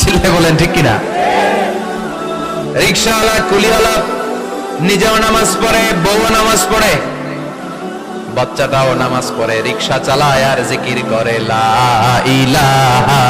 ছেলে বলেন ঠিক কিনা? রিক্সাওয়ালা, কুলিওয়ালা, নিজেও নামাজ পড়ে বউ নামাজ পড়ে, বাচ্চাটাও নামাজ পড়ে, রিক্সা চালায় আর জিকির করে, লা ইলাহা